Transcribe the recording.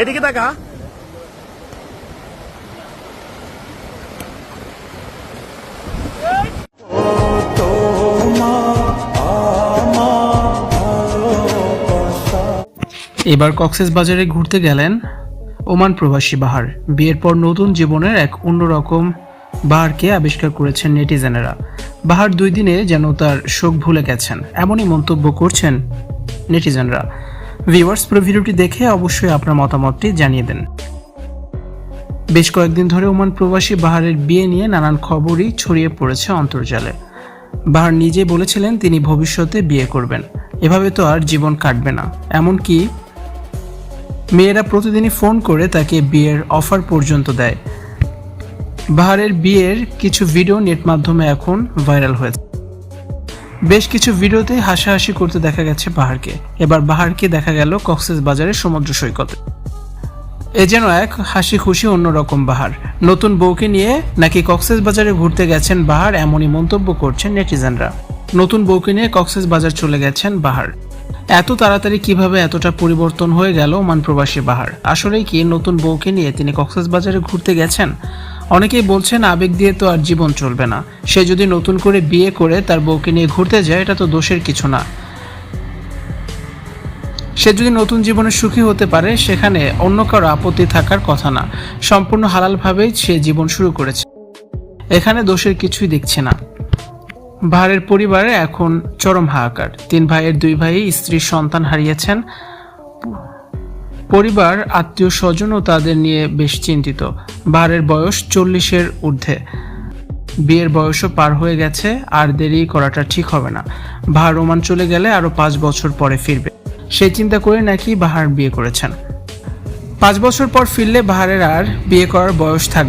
এদিকে তাকা। এবার কক্সেস বাজারে ঘুরতে গেলেন ওমান প্রবাসী বাহার। বিয়ের পর নতুন জীবনের এক অন্যরকম বাহারকে আবিষ্কার করেছেন নেটিজেনেরা। বাহার দুই দিনে যেন তার শোক ভুলে গেছেন, এমনই মন্তব্য করছেন নেটিজেনরা। ভিউয়ার্স পুরো ভিডিওটি দেখে অবশ্যই আপনার মতামতটি জানিয়ে দেন। বেশ কয়েকদিন ধরে ওমান প্রবাসী বাহারের বিয়ে নিয়ে নানান খবরই ছড়িয়ে পড়েছে অন্তর্জালে। বাহার নিজে বলেছিলেন তিনি ভবিষ্যতে বিয়ে করবেন। এভাবে তো আর জীবন কাটবে না। এমনকি মেয়েরা প্রতিদিনই ফোন করে তাকে বিয়ের অফার পর্যন্ত দেয়। বাহারের বিয়ের কিছু ভিডিও নেট মাধ্যমে এখন ভাইরাল হয়েছে। বেশ কিছু ভিডিওতে হাসাহাসি করতে দেখা গেছে বাহারকে। এবার বাহারকে দেখা গেল কক্সেস বাজারের সমুদ্র সৈকতে। এ যেন এক হাসি খুশি অন্যরকম বাহার। নতুন বউকে নিয়ে নাকি কক্সেস বাজারে ঘুরতে গেছেন বাহার এমনই মন্তব্য করছেন নেটিজেনরা। নতুন বউকে নিয়ে কক্সেস বাজার চলে গেছেন বাহার। এত তাড়াতাড়ি কীভাবে এতটা পরিবর্তন হয়ে গেল ওমান প্রবাসী বাহার? আসলেই কি নতুন বউকে নিয়ে তিনি কক্সেস বাজারে ঘুরতে গেছেন? অনেকেই বলছেন আবেগ দিয়ে তো আর জীবন চলবে না। সে যদি নতুন করে বিয়ে করে তার বউকে নিয়ে ঘুরতে যায়, এটা তো দোষের কিছু না। সে যদি নতুন জীবনে সুখী হতে পারে, সেখানে অন্য কারও আপত্তি থাকার কথা না। সম্পূর্ণ হালালভাবেই সে জীবন শুরু করেছে। এখানে দোষের কিছুই দেখছে না। বাহারের পরিবারে এখন চরম হাহাকার। তিন ভাইয়ের দুই ভাই স্ত্রীর সন্তান হারিয়েছেন। পরিবার, আত্মীয় স্বজন ও তাদের নিয়ে বেশ চিন্তিত। বারের বয়স চল্লিশের ঊর্ধ্বে। বিয়ের বয়সও পার হয়ে গেছে, আর দেরি করাটা ঠিক হবে না। বাহার রোমান চলে গেলে আরও পাঁচ বছর পরে ফিরবে। সেই চিন্তা করে নাকি বাহার বিয়ে করেছেন। পাঁচ বছর পর ফিরলে বাহারের আর বিয়ে করার বয়স থাকবে